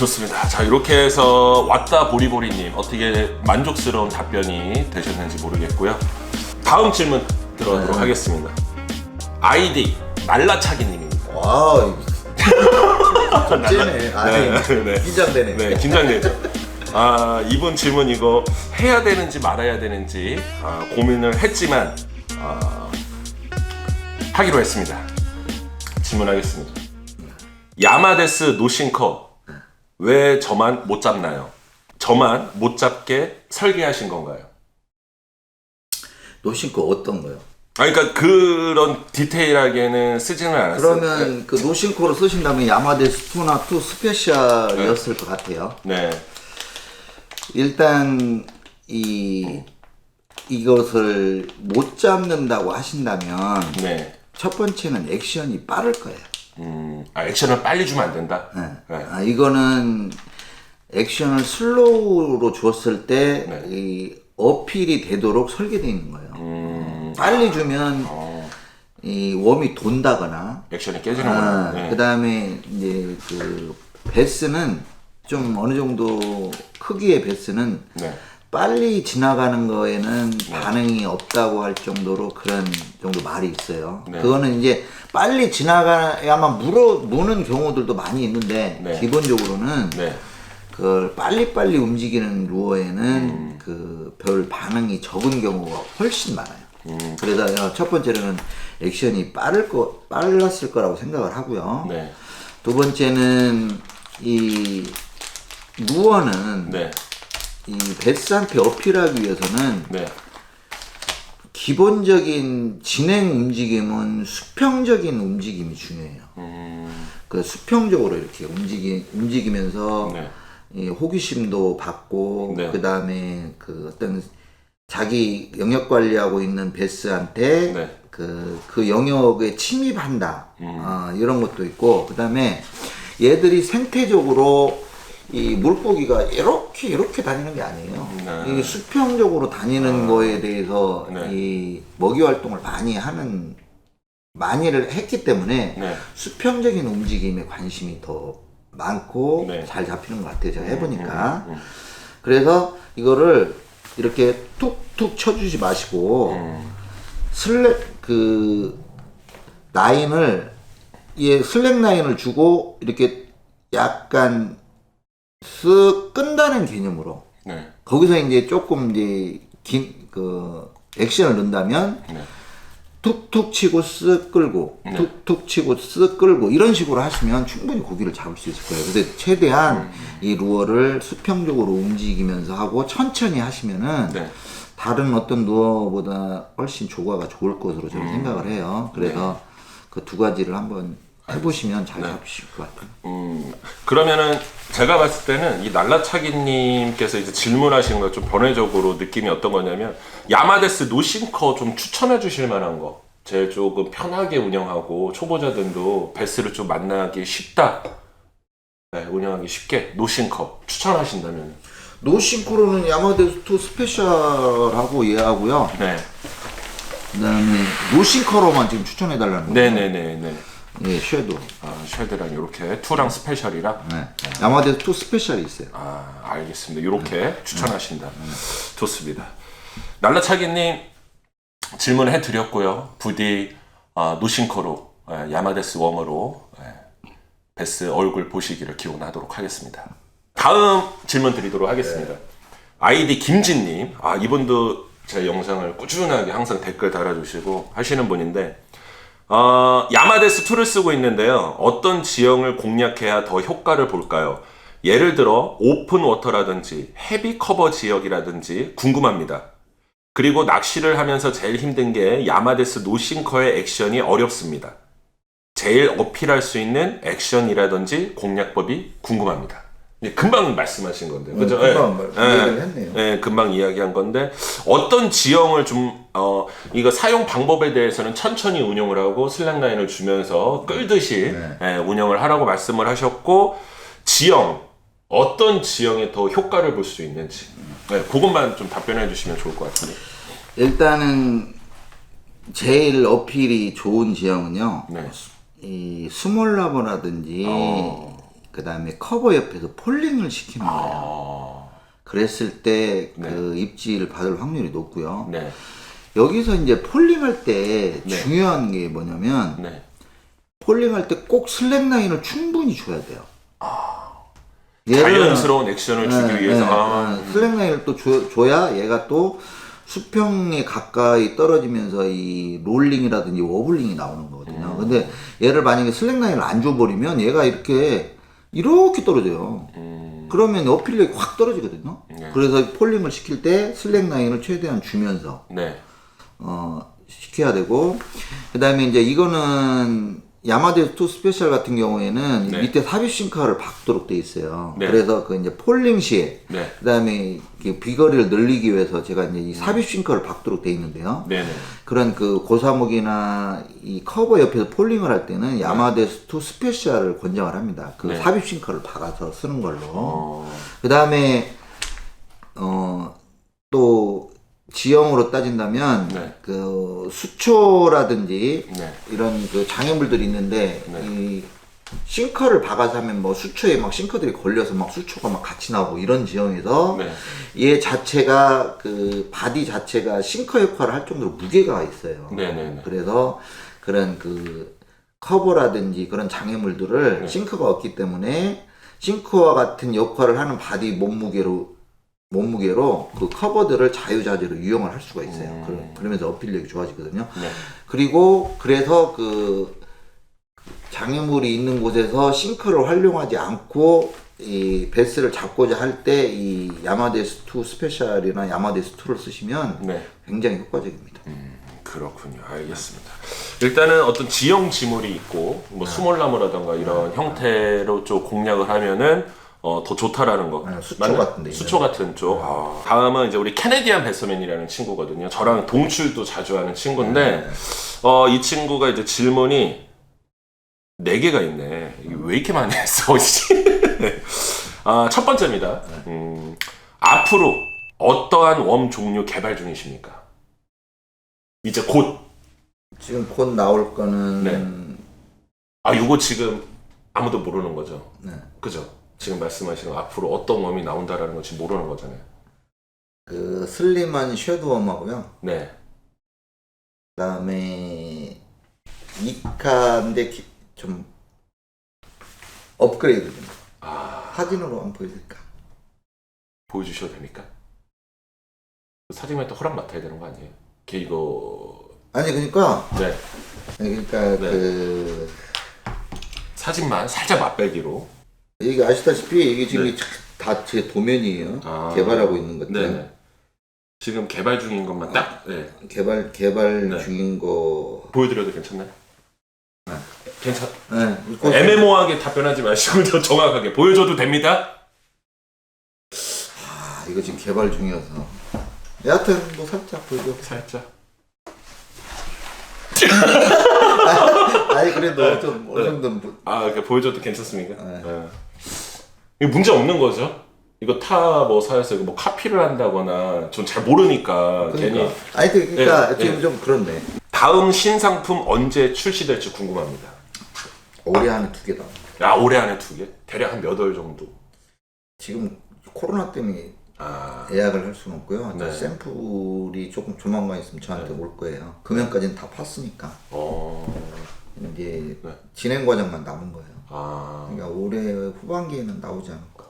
좋습니다. 자 이렇게 해서 왔다 보리보리님 어떻게 만족스러운 답변이 되셨는지 모르겠고요. 다음 질문 들어가도록 네. 하겠습니다. 아이디 날라차기님입니다. 와, 좀 째네. 아, 네, 네, 네. 긴장되네. 네, 긴장되죠. 아, 이분 질문 이거 해야 되는지 말아야 되는지 아, 고민을 했지만 아, 하기로 했습니다. 질문하겠습니다. 야마데스 노싱커 왜 저만 못 잡나요? 저만 못 잡게 설계하신 건가요? 노신코 어떤 거요? 아, 그러니까 그런 디테일하게는 쓰지는 않았어요. 그러면 그 노신코를 쓰신다면 야마데스 2나 2 스페셜이었을 것 같아요. 네, 일단 이 이것을 못 잡는다고 하신다면 네. 첫 번째는 액션이 빠를 거예요. 음, 아, 액션을 빨리 주면 안 된다. 네. 네. 아, 이거는 액션을 슬로우로 주었을 때 네. 이 어필이 되도록 설계되어 있는 거예요. 음, 빨리 주면 어, 이 웜이 돈다거나 액션이 깨지는구나. 아, 네. 그 다음에 이제 그 베스는 좀 어느 정도 크기의 베스는 네. 빨리 지나가는 거에는 반응이 없다고 할 정도로 그런 정도 말이 있어요. 네. 그거는 이제 빨리 지나가야만 물어 무는 경우들도 많이 있는데 네. 기본적으로는 네. 그걸 빨리빨리 움직이는 루어에는 음. 그별 반응이 적은 경우가 훨씬 많아요. 음. 그래서 첫 번째로는 액션이 빠를 거 빨랐을 거라고 생각을 하고요. 네. 두 번째는 이 루어는 네. 이 베스한테 어필하기 위해서는 네. 기본적인 진행 움직임은 수평적인 움직임이 중요해요. 음, 그 수평적으로 이렇게 움직이 움직이면서 네. 이 호기심도 받고 네. 그 다음에 그 어떤 자기 영역 관리하고 있는 베스한테 네. 그, 그 영역에 침입한다. 음. 아, 이런 것도 있고, 그 다음에 얘들이 생태적으로 이 물고기가 이렇게 이렇게 다니는 게 아니에요. 네. 이 수평적으로 다니는 거에 대해서 네. 이 먹이 활동을 많이 하는 많이를 했기 때문에 네. 수평적인 움직임에 관심이 더 많고 네. 잘 잡히는 것 같아요. 제가 해보니까. 음, 음, 그래서 이거를 이렇게 툭툭 쳐주지 마시고 음. 슬랙 그 라인을 예 슬랙 라인을 주고 이렇게 약간 쓱 끈다는 개념으로 네. 거기서 이제 조금 이제 긴 그 액션을 넣는다면 네. 툭툭 치고 쓱 끌고 네. 툭툭 치고 쓱 끌고 이런 식으로 하시면 충분히 고기를 잡을 수 있을 거예요. 근데 최대한 음. 이 루어를 수평적으로 움직이면서 하고 천천히 하시면은 네. 다른 어떤 루어보다 훨씬 조과가 좋을 것으로 저는 음. 생각을 해요. 그래서 그두 가지를 한번 해보시면 잘 네. 잡으실 것 같아요. 음, 그러면은 제가 봤을 때는 이 날라차기님께서 이제 질문하신 거좀 변화적으로 느낌이 어떤 거냐면 야마데스 노싱커 좀 추천해 주실 만한 거. 제일 조금 편하게 운영하고 초보자들도 베스를 좀 만나기 쉽다. 네, 운영하기 쉽게 노싱커 추천하신다면. 노싱크로는 야마데스 2 스페셜하고 얘하고요. 네. 그다음에 노싱커로만 지금 추천해달라는 거예요. 네네네네. 예, 섀도우. 아, 쉐드랑 이렇게 투랑 스페셜이랑 네. 야마데스 2 스페셜이 있어요. 아, 알겠습니다. 이렇게 추천하신다. 좋습니다. 날라차기님 질문해 드렸고요. 부디 아, 노싱커로 예, 야마데스 웜으로 예, 베스 얼굴 보시기를 기원하도록 하겠습니다. 다음 질문 드리도록 하겠습니다. 아이디 김진님, 아 이분도 제 영상을 꾸준하게 항상 댓글 달아주시고 하시는 분인데 어, 야마데스 2를 쓰고 있는데요. 어떤 지형을 공략해야 더 효과를 볼까요? 예를 들어 오픈 워터라든지 헤비 커버 지역이라든지 궁금합니다. 그리고 낚시를 하면서 제일 힘든 게 야마데스 노싱커의 액션이 어렵습니다. 제일 어필할 수 있는 액션이라든지 공략법이 궁금합니다. 예, 금방 말씀하신 건데, 그죠? 음, 금방 예. 말- 예. 이야기를 했네요. 예, 금방 이야기한 건데 어떤 지형을 좀 어, 이거 사용 방법에 대해서는 천천히 운영을 하고 슬랙 라인을 주면서 끌듯이 네. 예, 운영을 하라고 말씀을 하셨고 지형 어떤 지형에 더 효과를 볼 수 있는지 네, 그것만 좀 답변해 주시면 좋을 것 같은데. 일단은 제일 어필이 좋은 지형은요. 네. 이 스몰라버라든지 어. 그 다음에 커버 옆에서 폴링을 시키는 거예요. 아, 그랬을 때그 입지를 받을 확률이 높고요. 네, 여기서 이제 폴링할 때 네. 중요한 게 뭐냐면 네. 폴링할 때 꼭 슬랙 라인을 충분히 줘야 돼요. 얘를- 자연스러운 액션을 주기 네, 위해서 네, 아, 네. 슬랙 라인을 또 줘, 줘야 얘가 또 수평에 가까이 떨어지면서 이 롤링이라든지 워블링이 나오는 거거든요. 음. 근데 얘를 만약에 슬랙 라인을 안 줘버리면 얘가 이렇게 이렇게 떨어져요. 음, 그러면 어필력이 확 떨어지거든요. 네. 그래서 폴링을 시킬 때 슬랙 라인을 최대한 주면서 네, 어, 시켜야 되고 그다음에 이제 이거는 야마데 투 스페셜 같은 경우에는 이 네. 밑에 삽입 싱커를 박도록 돼 있어요. 네. 그래서 그 이제 폴링 시에 네, 그다음에 비거리를 늘리기 위해서 제가 이제 이 삽입 싱커를 박도록 돼 있는데요. 네, 네. 그런 그 고사목이나 이 커버 옆에서 폴링을 할 때는 야마데 투 스페셜을 권장을 합니다. 그 네. 삽입 싱커를 박아서 쓰는 걸로. 어, 그 다음에 어또 지형으로 따진다면 네. 그 수초라든지 네. 이런 그 장애물들이 있는데 네. 이 싱커를 박아서 하면 뭐 수초에 막 싱커들이 걸려서 막 수초가 막 같이 나오고 이런 지형에서 네. 얘 자체가 그 바디 자체가 싱커 역할을 할 정도로 무게가 있어요. 네, 네, 네. 그래서 그런 그 커버라든지 그런 장애물들을 네. 싱크가 없기 때문에 싱크와 같은 역할을 하는 바디 몸무게로 몸무게로 그 커버들을 자유자재로 이용을 할 수가 있어요. 음. 그러- 그러 면서 어필력이 좋아지거든요. 네. 그리고 그래서 그 장애물이 있는 곳에서 싱크를 활용하지 않고 이 베스를 잡고자 할 때 이 야마데스 2 스페셜이나 야마데스 2를 쓰시면 네. 굉장히 효과적입니다. 그렇군요. 알겠습니다. 일단은 어떤 지형 지물이 있고 뭐 네. 수몰나무라던가 이런 형태로 좀 공략을 하면은 어, 더 좋다라는 거. 네, 수초 맞나요? 같은 데 수초 같은 쪽. 아. 다음은 이제 우리 캐네디안 베서맨이라는 친구거든요. 저랑 동출도 자주 하는 친구인데 네. 어, 이 친구가 이제 질문이 네 개가 있네. 이게 왜 이렇게 많이 했어? 씨. 아, 첫 번째입니다. 음, 앞으로 어떠한 웜 종류 개발 중이십니까? 이제 곧 지금 곧 나올 거는 네. 아, 요거 지금 아무도 모르는 거죠. 네. 그죠? 지금 말씀하시는 거 앞으로 어떤 웜이 나온다라는 거 지금 모르는 거잖아요. 그 슬림한 쉐도웜하고요. 네. 그다음에 이카인데 기- 좀 업그레이드 좀 아, 사진으로 한번 보여드릴까? 보여주셔도 됩니까? 사진만 또 허락 맡아야 되는 거 아니에요? 걔 이거 아니 그러니까 네 그러니까 네. 그 사진만 살짝 맛배기로 이게 아시다시피 이게 지금 네. 다 제 도면이에요. 아. 개발하고 있는 것들. 네. 지금 개발 중인 것만 딱 네. 개발 개발 네. 중인 거. 보여드려도 괜찮나요? 괜찮. 네. 그거- 애매모호하게 답변하지 마시고 저 정확하게 보여줘도 됩니다. 아, 이거 지금 개발 중이어서. 여하튼 뭐 살짝 보여줘. 살짝. 아니 그래도 네. 좀 어느 정도 뭐- 아, 이렇게 보여줘도 괜찮습니까? 네. 네. 이거 문제 없는 거죠? 이거 타 뭐 사서 이거 뭐 카피를 한다거나 전 잘 모르니까 괜히 그러니까. 아니 그러니까 네, 지금 네. 좀 그런데 다음 신상품 언제 출시될지 궁금합니다. 올해 안에 두 개다. 야 올해 안에 두 개? 대략 한 몇 월 정도? 지금 코로나 때문에 아, 예약을 할 수는 없고요. 네. 샘플이 조금 조만간 있으면 저한테 올 거예요. 금연까지는 다 팠으니까 어, 이제 네. 진행 과정만 남은 거예요. 아, 그러니까 올해 후반기에는 나오지 않을까.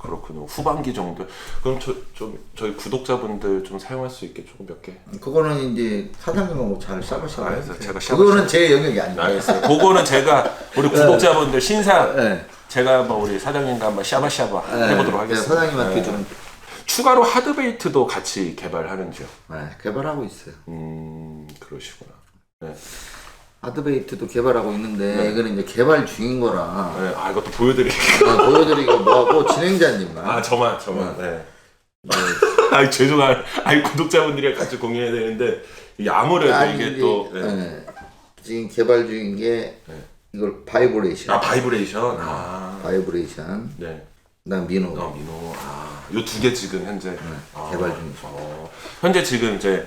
그렇군요. 후반기 정도. 그럼 저, 좀 저희 구독자분들 좀 사용할 수 있게 조금 몇 개. 그거는 이제 사장님하고 잘 샤바샤바 알겠어요. 해주세요. 제가 그거는 제 영역이 아니에요. 알겠어요. 그거는 제가 우리 구독자분들 신상 네. 제가 한번 우리 사장님과 한번 샤바샤바 해보도록 제가 하겠습니다. 사장님한테 네. 좀 추가로 하드베이트도 같이 개발하는지요? 네, 개발하고 있어요. 음, 그러시구나. 네. 하드베이트도 개발하고 있는데 네. 이거는 이제 개발 중인 거라 네. 아, 이것도 보여드릴게요. 어, 보여드리기가 뭐하고 진행자님만 아, 저만, 저만. 네. 아, 죄송한. 아니, 구독자분들이랑 같이 공유해야 되는데, 이게 아무래도 아니, 이게 또. 네. 네. 지금 개발 중인 게 네. 이걸 바이브레이션 아, 바이브레이션. 아, 바이브레이션 네. 그다음 민호 어, 민호. 아, 요 두 개 지금 현재. 아, 개발 중이죠. 어, 현재 지금 이제,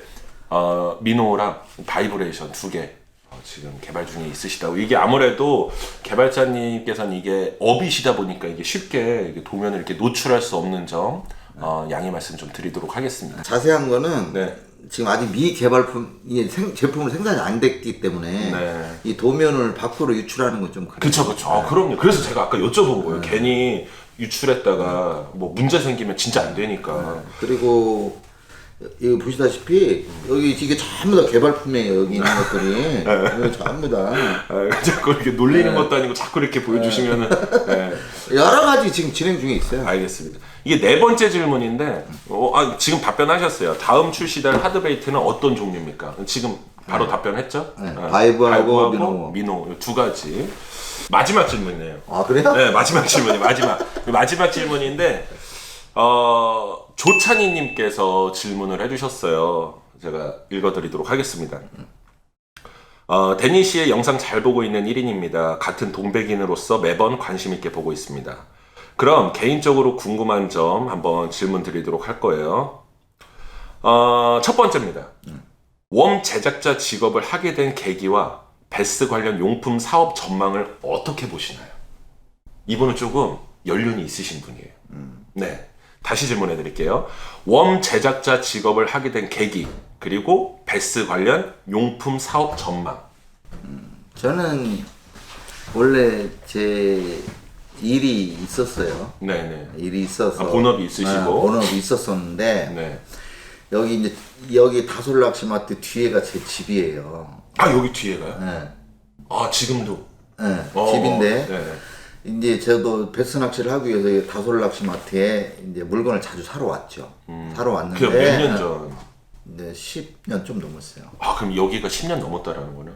어, 민호랑 바이브레이션 두 개. 어, 지금 개발 중에 있으시다고 이게 아무래도 개발자님께서는 이게 업이시다 보니까 이게 쉽게 이게 도면을 이렇게 노출할 수 없는 점 어, 양해 말씀 좀 드리도록 하겠습니다. 자세한 거는 네. 지금 아직 미개발품 이 생, 제품을 생산이 안 됐기 때문에 네. 이 도면을 밖으로 유출하는 건 좀 그래요. 그쵸 그쵸. 아, 그럼요. 그래서 제가 아까 여쭤본 거예요. 괜히 유출했다가 뭐 문제 생기면 진짜 안 되니까. 그리고 이거 보시다시피 여기 이게 전부 다 개발품이에요. 여기 있는 것들이 이거 전부 다 아, 자꾸 이렇게 놀리는 것도 아니고 자꾸 이렇게 보여주시면은 네. 여러 가지 지금 진행 중에 있어요. 알겠습니다. 이게 네 번째 질문인데 어, 아, 지금 답변하셨어요. 다음 출시될 하드베이트는 어떤 종류입니까? 지금 바로 답변했죠? 네, 어, 바이브하고 미노. 미노 두 가지. 마지막 질문이네요. 아 그래요? 네, 마지막 질문이 마지막 마지막 질문인데 어, 조찬이님께서 질문을 해주셨어요. 제가 읽어드리도록 하겠습니다. 어, 데니 씨의 영상 잘 보고 있는 1인입니다. 같은 동백인으로서 매번 관심 있게 보고 있습니다. 그럼 개인적으로 궁금한 점 한번 질문 드리도록 할 거예요. 어, 첫 번째입니다. 웜 제작자 직업을 하게 된 계기와 베스 관련 용품 사업 전망을 어떻게 보시나요? 이분은 조금 연륜이 있으신 분이에요. 네. 다시 질문해 드릴게요. 웜 제작자 직업을 하게 된 계기, 그리고 베스 관련 용품 사업 전망. 저는 원래 제 일이 있었어요. 네네. 일이 있어서 아, 본업이 있으시고. 네, 본업이 있었었는데 네. 여기 이제 여기 다솔락시마트 뒤에가 제 집이에요. 아, 여기 뒤에가요? 네. 아, 지금도? 네, 어, 집인데 네. 이제 저도 베스 낚시를 하기 위해서 이 다솔락시마트에 이제 물건을 자주 사러 왔죠. 사러 왔는데 그게 몇년 전? 이제 10년 좀 넘었어요. 아, 그럼 여기가 10년 넘었다라는 거는?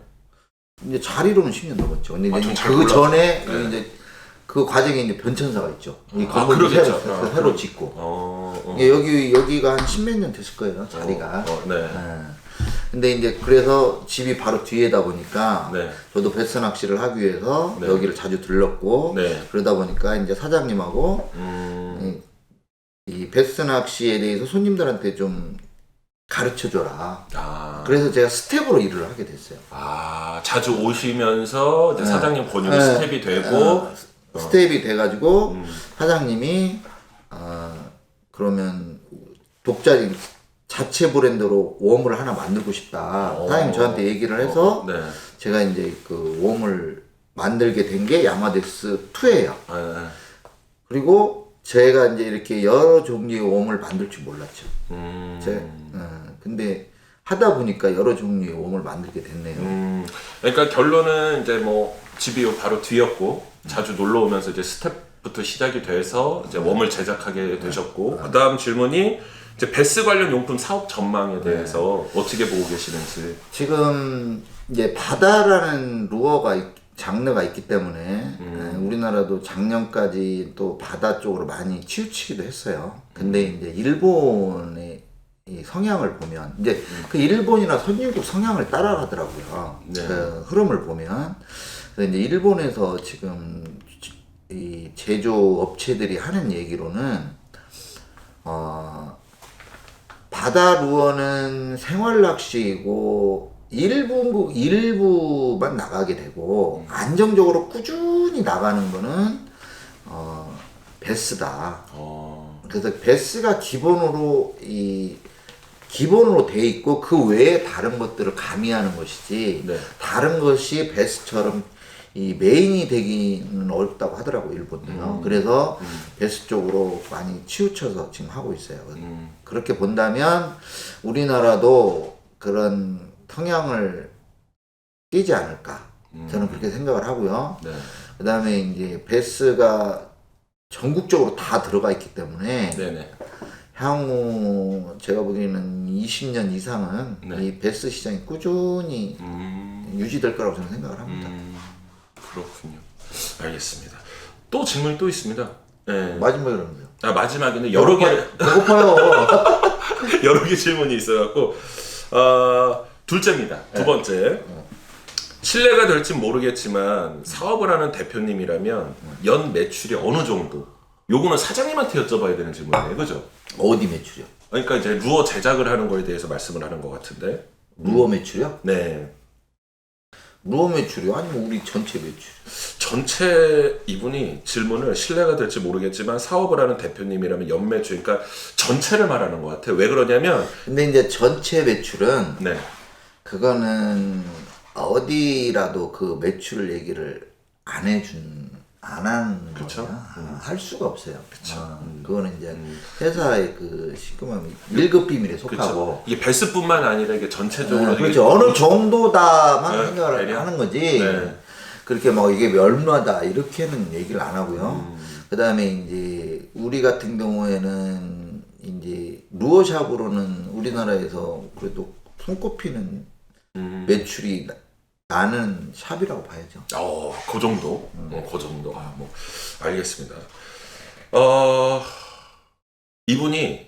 이제 자리로는 10년 넘었죠. 근데 아, 이제 그 몰라서. 전에 네. 이제 그 과정에 이제 변천사가 있죠. 이 아, 건물도 새로, 아, 새로. 짓고. 어, 어. 예, 여기 여기가 한 십몇 년 됐을 거예요. 자리가. 어, 네. 예. 근데 이제 그래서 집이 바로 뒤에다 보니까 네. 저도 베스 낚시를 하기 위해서 네. 여기를 자주 들렀고 네. 그러다 보니까 이제 사장님하고 음, 이, 이 베스 낚시에 대해서 손님들한테 좀 가르쳐 줘라. 아. 그래서 제가 스텝으로 일을 하게 됐어요. 아, 자주 오시면서 이제 사장님 권유로 네. 스텝이 되고, 어, 스텝이 돼가지고 음. 사장님이 아 그러면 독자 자체 브랜드로 웜을 하나 만들고 싶다. 어. 사장님 저한테 얘기를 해서 네. 제가 이제 그 웜을 만들게 된 게 야마데스 2예요. 아, 그리고 제가 이제 이렇게 여러 종류의 웜을 만들 줄 몰랐죠. 음. 제, 어, 근데 하다 보니까 여러 종류의 웜을 만들게 됐네요. 음, 그러니까 결론은 이제 뭐 집이 요 바로 뒤였고 자주 놀러 오면서 이제 스텝부터 시작이 돼서 이제 웜을 제작하게 되셨고 그다음 질문이 이제 베스 관련 용품 사업 전망에 대해서 어떻게 보고 계시는지. 지금 이제 바다라는 루어가 있- 장르가 있기 때문에 음. 예, 우리나라도 작년까지 또 바다 쪽으로 많이 치우치기도 했어요. 근데 음. 이제 일본의 이 성향을 보면 이제 그 일본이나 선진국 성향을 따라가더라고요. 네. 그 흐름을 보면 그래서 이제 일본에서 지금 이 제조 업체들이 하는 얘기로는 어 바다 루어는 생활 낚시이고 일부 일부만 나가게 되고 안정적으로 꾸준히 나가는 거는 어 베스다. 어, 그래서 베스가 기본으로 이 기본으로 돼 있고 그 외에 다른 것들을 가미하는 것이지 네. 다른 것이 베스처럼 이 메인이 되기는 어렵다고 하더라고 일본도요. 그래서 베스 쪽으로 많이 치우쳐서 지금 하고 있어요. 음, 그렇게 본다면 우리나라도 그런 성향을 띄지 않을까 저는 그렇게 생각을 하고요. 네. 그 다음에 이제 베스가 전국적으로 다 들어가 있기 때문에 네네. 향후 제가 보기에는 20년 이상은 네. 이 베스 시장이 꾸준히 음, 유지될 거라고 저는 생각을 합니다. 음, 그렇군요. 알겠습니다. 또 질문이 또 있습니다. 네. 마지막에 그러는데요. 아 마지막에는 여러 개 배고파요. 여러 개 질문이 있어갖고 어, 둘째입니다. 두 번째 신뢰가 될지 모르겠지만 사업을 하는 대표님이라면 연 매출이 어느 정도? 요거는 사장님한테 여쭤봐야 되는 질문이에요, 그죠? 어디 매출이요? 그러니까 이제 루어 제작을 하는 거에 대해서 말씀을 하는 것 같은데, 루어 매출이요? 네, 루어 매출이 아니 뭐 우리 전체 매출. 전체 이분이 질문을 신뢰가 될지 모르겠지만 사업을 하는 대표님이라면 연매출 그러니까 전체를 말하는 것 같아요. 왜 그러냐면 근데 이제 전체 매출은 네. 그거는 어디라도 그 매출 얘기를 안 해준 안한 그쵸? 거냐 아, 할 수가 없어요. 어, 그거는 이제 회사의 그 시그마 1급 비밀에 속하고 그렇죠. 이게 베스뿐만 아니라 이게 전체적으로 네, 그렇죠. 어느 정도다만 네, 생각을 대략. 하는 거지. 네. 그렇게 뭐 이게 얼마다 이렇게는 얘기를 안 하고요. 음. 그다음에 이제 우리 같은 경우에는 이제 루어샵으로는 우리나라에서 그래도 손꼽히는 음. 매출이 나- 나는 샵이라고 봐야죠. 어, 그 정도. 어, 그 정도. 아, 뭐 알겠습니다. 어, 이분이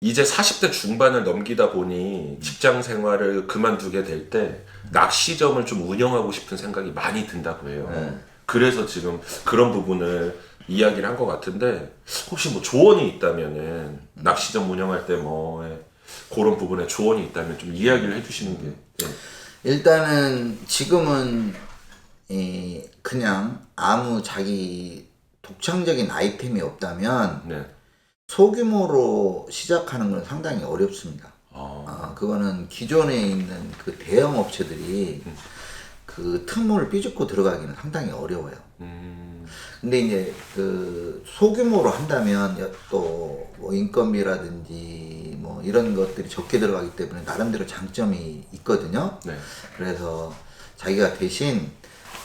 이제 40대 중반을 넘기다 보니 직장 생활을 그만두게 될 때 낚시점을 좀 운영하고 싶은 생각이 많이 든다고 해요. 네. 그래서 지금 그런 부분을 이야기를 한 것 같은데 혹시 뭐 조언이 있다면은 낚시점 운영할 때 뭐 그런 부분에 조언이 있다면 좀 이야기를 해주시는 게 예. 일단은 지금은 이 그냥 아무 자기 독창적인 아이템이 없다면 네. 소규모로 시작하는 건 상당히 어렵습니다. 어, 아, 그거는 기존에 있는 그 대형 업체들이 그 틈을 삐죽고 들어가기는 상당히 어려워요. 음, 근데 이제 그 소규모로 한다면 또 뭐 인건비라든지 뭐 이런 것들이 적게 들어가기 때문에 나름대로 장점이 있거든요. 네. 그래서 자기가 대신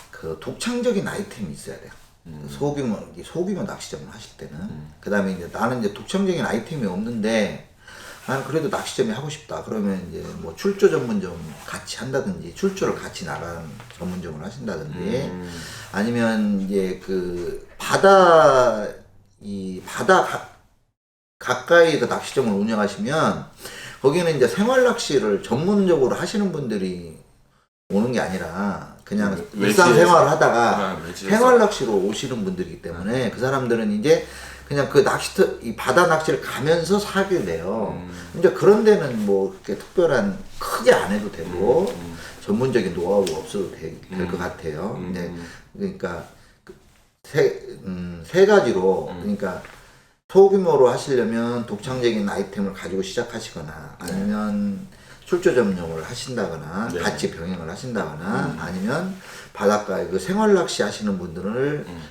그 독창적인 아이템이 있어야 돼요. 소규모 이 소규모 낚시점을 하실 때는 그다음에 이제 나는 이제 독창적인 아이템이 없는데 나는 그래도 낚시점이 하고 싶다. 그러면 이제 뭐 출조 전문점 같이 한다든지 출조를 같이 나가는 전문점을 하신다든지 아니면 이제 그 바다 이 바다 가, 가까이에서 낚시점을 운영하시면 거기는 이제 생활 낚시를 전문적으로 하시는 분들이 오는 게 아니라 그냥 외- 일상 외지에서. 생활을 하다가 아. 생활 낚시로 오시는 분들이기 때문에 그 사람들은 이제 그냥 그 낚시터 이 바다 낚시를 가면서 사게 돼요. 음. 이제 그런 데는 뭐 그렇게 특별한 크게 안 해도 되고 음. 전문적인 노하우가 없어도 될것 같아요. 음. 이제 그러니까 그 세, 음, 세 가지로 음. 그러니까 소규모로 하시려면 독창적인 아이템을 가지고 시작하시거나 아니면 출조 점용을 하신다거나 네. 같이 병행을 하신다거나 아니면 바닷가에 그 생활 낚시 하시는 분들을 음.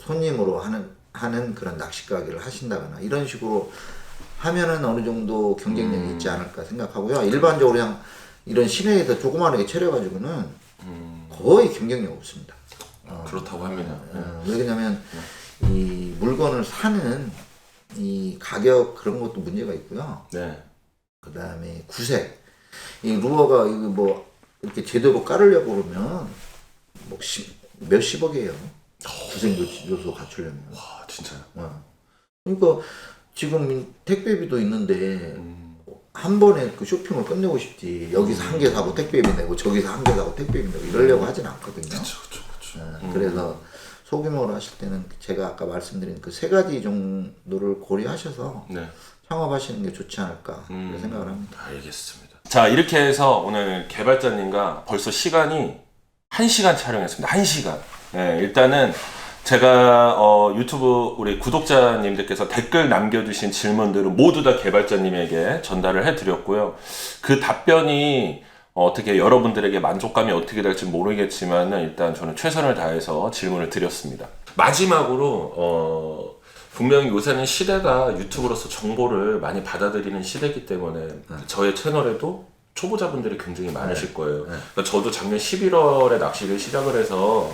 손님으로 하는 하는 그런 낚시 가게를 하신다거나 이런 식으로 하면은 어느 정도 경쟁력이 음. 있지 않을까 생각하고요. 일반적으로 그냥 이런 시내에서 조그마하게 차려가지고는 음, 거의 경쟁력 없습니다. 그렇다고 합니다. 어, 왜냐면 이 물건을 사는 이 가격 그런 것도 문제가 있고요. 네. 그 다음에 구색. 이 루어가 이거 뭐 이렇게 제대로 깔으려고 그러면 뭐 십, 몇십억이에요. 구색 요- 요소 갖추려면. 와, 진짜요. 어. 그러니까 지금 택배비도 있는데 음, 한 번에 그 쇼핑을 끝내고 싶지. 여기서 한 개 사고 택배비 내고 저기서 한 개 사고 택배비 내고 이러려고 하진 않거든요. 그렇죠, 그렇죠, 그렇죠. 어, 그래서 소규모로 하실 때는 제가 아까 말씀드린 그 세 가지 정도를 고려하셔서 네. 창업하시는 게 좋지 않을까 음. 생각을 합니다. 알겠습니다. 자, 이렇게 해서 오늘 개발자님과 벌써 시간이 1시간 촬영했습니다. 1시간. 네, 일단은 제가 어, 유튜브 우리 구독자님들께서 댓글 남겨주신 질문들은 모두 다 개발자님에게 전달을 해드렸고요. 그 답변이 어떻게 여러분들에게 만족감이 어떻게 될지 모르겠지만 일단 저는 최선을 다해서 질문을 드렸습니다. 마지막으로 어, 분명히 요새는 시대가 유튜브로서 정보를 많이 받아들이는 시대이기 때문에 저의 채널에도 초보자분들이 굉장히 많으실 거예요. 그러니까 저도 작년 11월에 낚시를 시작을 해서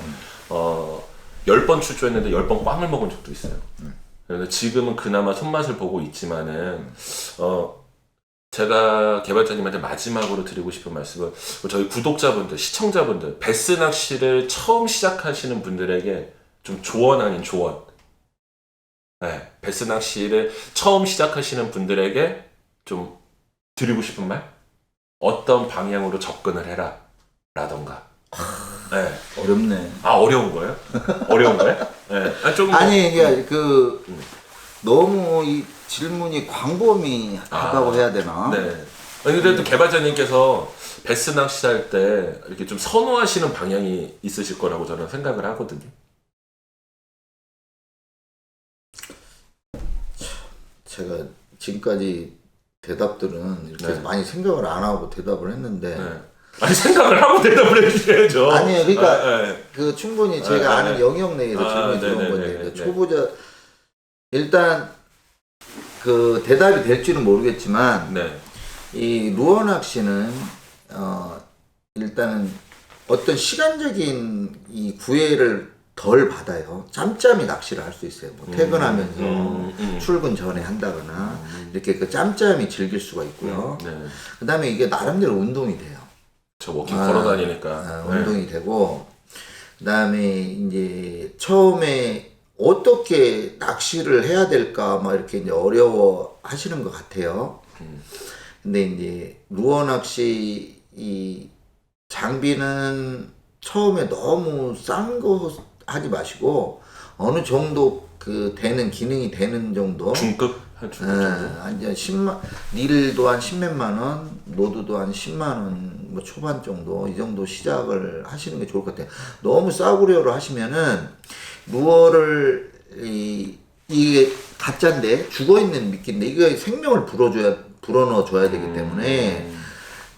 어, 10번 출조했는데 10번 꽝을 먹은 적도 있어요. 그래서 지금은 그나마 손맛을 보고 있지만은 어, 제가 개발자님한테 마지막으로 드리고 싶은 말씀은 저희 구독자분들, 시청자분들, 베스 낚시를 처음 시작하시는 분들에게 좀 조언 아닌 조언. 네, 베스 낚시를 처음 시작하시는 분들에게 좀 드리고 싶은 말? 어떤 방향으로 접근을 해라. 라던가. 네. 어렵네. 아, 어려운 거예요? 어려운 거예요? 네. 아, 좀. 뭐- 아니 이게 그 너무 이 질문이 광범위하다고 해야 되나? 네. 아니 근데 또 개발자님께서 베스 낚시할 때 이렇게 좀 선호하시는 방향이 있으실 거라고 저는 생각을 하거든요. 제가 지금까지 대답들은 이렇게 네. 많이 생각을 안 하고 대답을 했는데 네. 아니 생각을 하고 대답을 해주셔야죠. 아니에요, 그러니까 아, 네. 그 충분히 제가 네, 아는 네. 영역 내에서 아, 질문이 네, 들어온 네, 건데 네, 그 네. 초보자 일단 그 대답이 될지는 모르겠지만 네. 이 루어 낚시는 어 일단은 어떤 시간적인 이 구애를 덜 받아요. 짬짬이 낚시를 할 수 있어요. 뭐 퇴근하면서 음, 음. 출근 전에 한다거나 이렇게 그 짬짬이 즐길 수가 있고요. 네. 그다음에 이게 나름대로 운동이 돼요. 저 워킹 아, 걸어 다니니까. 아, 네. 운동이 되고 그다음에 이제 처음에 어떻게 낚시를 해야 될까 막 이렇게 이제 어려워 하시는 것 같아요. 음. 근데 이제 루어 낚시 이 장비는 처음에 너무 싼 거 하지 마시고 어느 정도 그 되는 기능이 되는 정도 중급 한 중급 정도. 한 10만, 릴도 한 10몇만 원, 노드도 한 10만 원, 뭐 초반 정도, 이 정도 시작을 하시는 게 좋을 것 같아요. 너무 싸구려로 하시면은, 루어를, 이, 이게 가짜인데, 죽어 있는 미끼인데, 이거 생명을 불어줘야, 불어넣어 줘야 되기 때문에,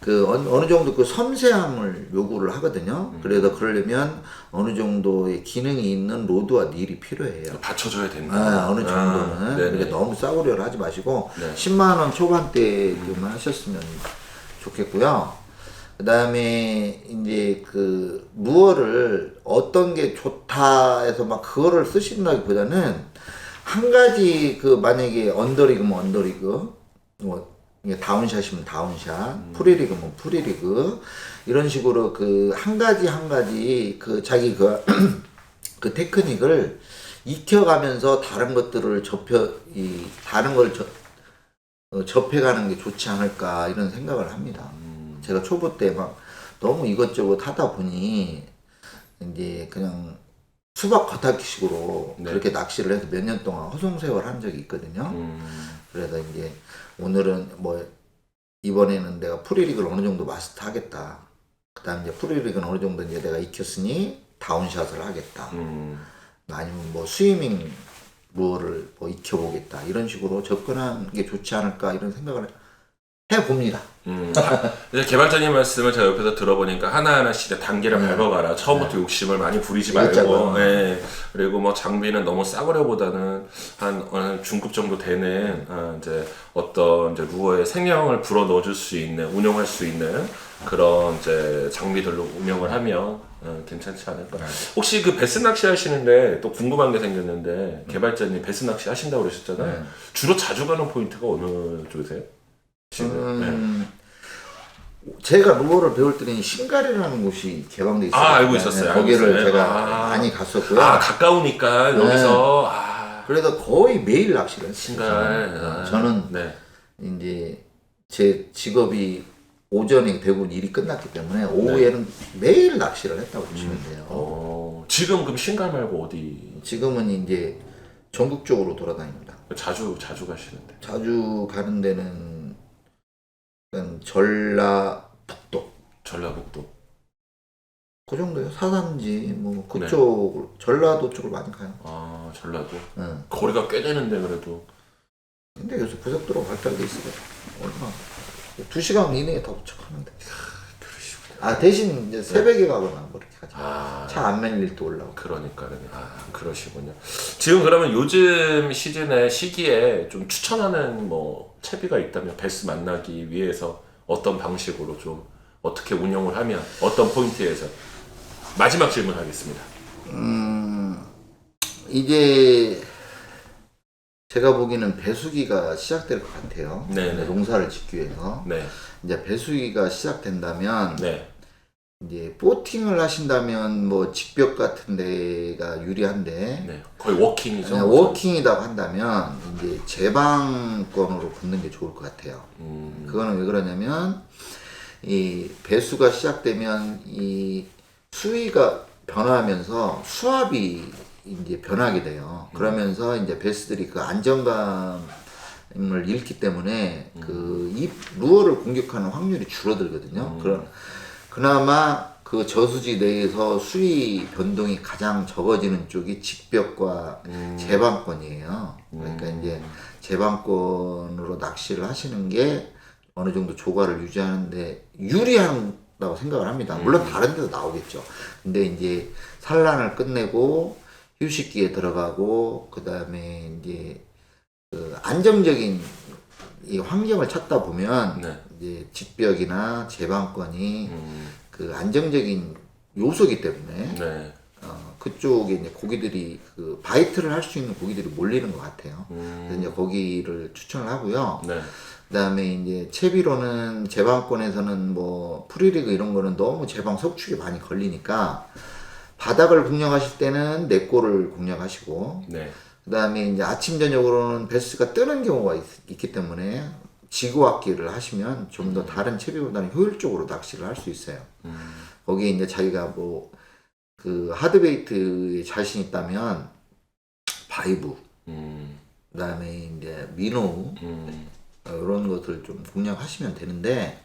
그 어느, 어느 정도 그 섬세함을 요구를 하거든요. 그래서 그러려면 어느 정도의 기능이 있는 로드와 닐이 필요해요. 받쳐줘야 된다. 아, 어느 아, 정도는 네네. 그러니까 너무 싸구려를 하지 마시고 네. 10만 원 초반대만 하셨으면 좋겠고요. 그 다음에 이제 그 루어를 어떤 게 좋다 해서 막 그거를 쓰신다기보다는 한 가지 그 만약에 언더리그면 언더리그 뭐 다운샷이면 다운샷, 프리리그면 프리리그 이런 식으로 그 한 가지 한 가지 그 자기 그 그 테크닉을 익혀가면서 다른 것들을 접혀 이 다른 걸 접, 어, 접해가는 게 좋지 않을까 이런 생각을 합니다. 제가 초보 때 막 너무 이것저것 하다 보니 이제 그냥 수박 겉핥기식으로 네. 그렇게 낚시를 해서 몇 년 동안 허송세월 한 적이 있거든요. 음, 그래서 이제 오늘은 뭐 이번에는 내가 프리리그를 어느 정도 마스터 하겠다. 그 다음 이제 프리리그는 어느 정도 이제 내가 익혔으니 다운샷을 하겠다. 음. 아니면 뭐 스위밍 루어를 뭐 익혀보겠다. 이런 식으로 접근하는 게 좋지 않을까 이런 생각을 해 봅니다. 음, 아, 이제 개발자님 말씀을 제가 옆에서 들어보니까 하나하나씩 이제 단계를 밟아가라. 처음부터 욕심을 많이 부리지 말고. 예. 그리고 뭐 장비는 너무 싸구려보다는 한 어느 중급 정도 되는 아, 이제 어떤 이제 루어의 생명을 불어 넣어줄 수 있는, 운용할 수 있는 그런 이제 장비들로 운영을 하면 어, 괜찮지 않을까. 혹시 그 베스 낚시 하시는데 또 궁금한 게 생겼는데 개발자님 베스 낚시 하신다고 그러셨잖아요. 네. 주로 자주 가는 포인트가 어느 쪽이세요? 지금. 네. 음, 제가 루어를 배울 때는 신갈이라는 곳이 개방돼 있어요. 아, 알고 있었어요. 알고 거기를 있어요. 제가 아. 많이 갔었고요. 아 가까우니까 네. 여기서 아 그래서 거의 매일 낚시를 했어요. 신갈 저는. 아, 저는 네 이제 제 직업이 오전에 대부분 일이 끝났기 때문에 오후에는 매일 낚시를 했다고 보시면 돼요. 어, 지금 그럼 신갈 말고 어디 지금은 이제 전국적으로 돌아다닙니다. 자주 자주 가시는데 자주 가는 데는 전라북도 전라북도 그 정도요. 사산지 뭐 그쪽 전라도 쪽을 많이 가요. 아 전라도 응. 거리가 꽤 되는데 그래도 근데 요새 고속도로가 발달돼 있어요. 얼마 두 시간 이내에 다 도착하는데. 아 대신 이제 새벽에 가거나 뭐 이렇게 가죠. 아 차안 밀릴 때 올라오고. 그러니까 아 그러시군요. 지금 그러면 요즘 시즌에 시기에 좀 추천하는 뭐 채비가 있다면 베스 만나기 위해서 어떤 방식으로 좀 어떻게 운영을 하면 어떤 포인트에서 마지막 질문하겠습니다. 음, 이제 제가 보기에는 배수기가 시작될 것 같아요. 네네. 농사를 짓기 위해서. 네, 이제 배수기가 시작된다면 네, 이제 보팅을 하신다면 뭐 직벽 같은 데가 유리한데 네. 거의 워킹이죠. 그냥 워킹이라고 한다면 이제 제방권으로 붙는 게 좋을 것 같아요. 음, 그거는 왜 그러냐면 이 배수가 시작되면 이 수위가 변화하면서 수압이 이제 변하게 돼요. 그러면서 이제 배스들이 그 안정감을 을 잃기 때문에 그이 루어를 공격하는 확률이 줄어들거든요. 그런 그나마 그 저수지 내에서 수위 변동이 가장 적어지는 쪽이 직벽과 제방권이에요. 그러니까 이제 제방권으로 낚시를 하시는 게 어느 정도 조과를 유지하는데 유리한다고 생각을 합니다. 물론 다른 데도 나오겠죠. 근데 이제 산란을 끝내고 휴식기에 들어가고 그 다음에 이제 그 안정적인 이 환경을 찾다 보면 네. 이제 직벽이나 제방권이 음, 그 안정적인 요소기 때문에 네. 어, 그쪽에 이제 고기들이 그 바이트를 할 수 있는 고기들이 몰리는 것 같아요. 그래서 이제 거기를 추천을 하고요. 네. 그다음에 이제 채비로는 제방권에서는 뭐 프리리그 이런 거는 너무 제방 석축이 많이 걸리니까 바닥을 공략하실 때는 내꼬를 공략하시고 네. 그다음에 이제 아침 저녁으로는 베스가 뜨는 경우가 있, 기 때문에 지구 악기를 하시면 좀 더 다른 채비보다는 효율적으로 낚시를 할 수 있어요. 거기에 이제 자기가 뭐 그 하드베이트에 자신 있다면 바이브 음, 그다음에 이제 미노 음, 어, 이런 것들 좀 공략하시면 되는데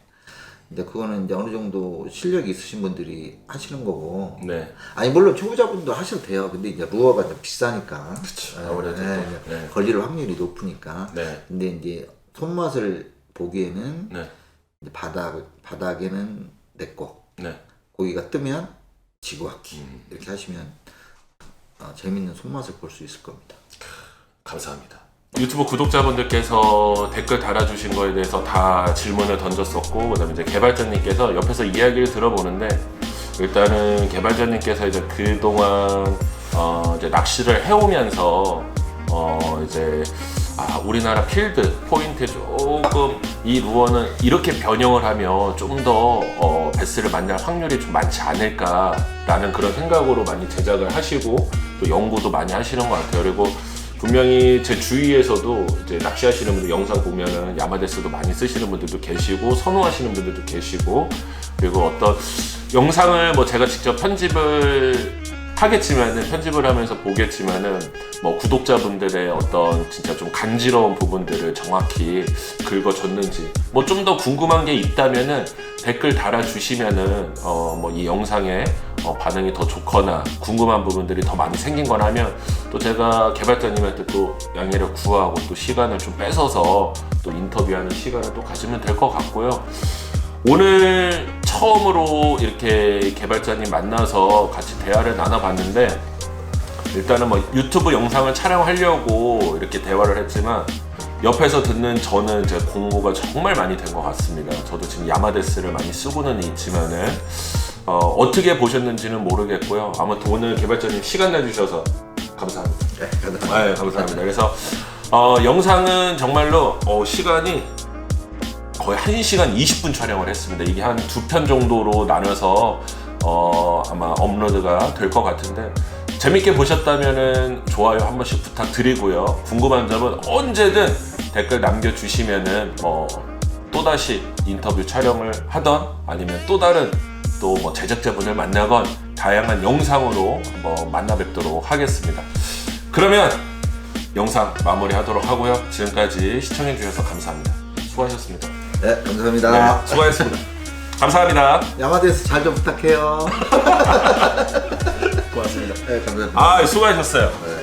이제 그거는 이제 어느 정도 실력이 있으신 분들이 하시는 거고 네. 아니 물론 초보자분도 하셔도 돼요. 근데 이제 루어가 좀 비싸니까 아무래도 또, 예, 네. 걸릴 확률이 높으니까. 네. 근데 이제 손맛을 보기에는 네. 이제 바닥 바닥에는 내꺼 네. 고기가 뜨면 지구악기 음. 이렇게 하시면 어, 재밌는 손맛을 볼 수 있을 겁니다. 감사합니다. 유튜브 구독자분들께서 댓글 달아주신 거에 대해서 다 질문을 던졌었고, 그 다음에 이제 개발자님께서 옆에서 이야기를 들어보는데, 일단은 개발자님께서 이제 그 동안, 어, 이제 낚시를 해오면서, 어, 이제, 아, 우리나라 필드, 포인트 조금 이 루어는 이렇게 변형을 하면 좀 더, 어, 베스를 만날 확률이 좀 많지 않을까라는 그런 생각으로 많이 제작을 하시고, 또 연구도 많이 하시는 것 같아요. 그리고 분명히 제 주위에서도 이제 낚시하시는 분들 영상 보면은 야마데스도 많이 쓰시는 분들도 계시고 선호하시는 분들도 계시고 그리고 어떤 영상을 뭐 제가 직접 편집을 하겠지만은 편집을 하면서 보겠지만은 뭐 구독자분들의 어떤 진짜 좀 간지러운 부분들을 정확히 긁어줬는지 뭐 좀 더 궁금한 게 있다면은 댓글 달아주시면은 어 뭐 이 영상에 어 반응이 더 좋거나 궁금한 부분들이 더 많이 생긴 거나 하면 또 제가 개발자님한테 또 양해를 구하고 또 시간을 좀 뺏어서 또 인터뷰하는 시간을 또 가지면 될 것 같고요. 오늘 처음으로 이렇게 개발자님 만나서 같이 대화를 나눠봤는데 일단은 뭐 유튜브 영상을 촬영하려고 이렇게 대화를 했지만 옆에서 듣는 저는 이제 공부가 정말 많이 된 것 같습니다. 저도 지금 야마데스를 많이 쓰고는 있지만은 어, 떻게 보셨는지는 모르겠고요. 아무튼 오늘 개발자님 시간 내주셔서 감사합니다. 네, 감사합니다. 네, 감사합니다. 그래서 어, 영상은 정말로 어, 시간이 거의 1시간 20분 촬영을 했습니다. 이게 한 두 편 정도로 나눠서 어, 아마 업로드가 될 것 같은데 재밌게 보셨다면은 좋아요 한 번씩 부탁드리고요. 궁금한 점은 언제든 댓글 남겨주시면은 뭐 또다시 인터뷰 촬영을 하던 아니면 또 다른 또 뭐 제작자분을 만나건 다양한 영상으로 한번 만나 뵙도록 하겠습니다. 그러면 영상 마무리하도록 하고요. 지금까지 시청해주셔서 감사합니다. 수고하셨습니다. 네, 감사합니다. 네, 수고하셨습니다. 감사합니다. 야마데스 잘좀 부탁해요. 고맙습니다. 네, 감사합니다. 아, 수고하셨어요. 네.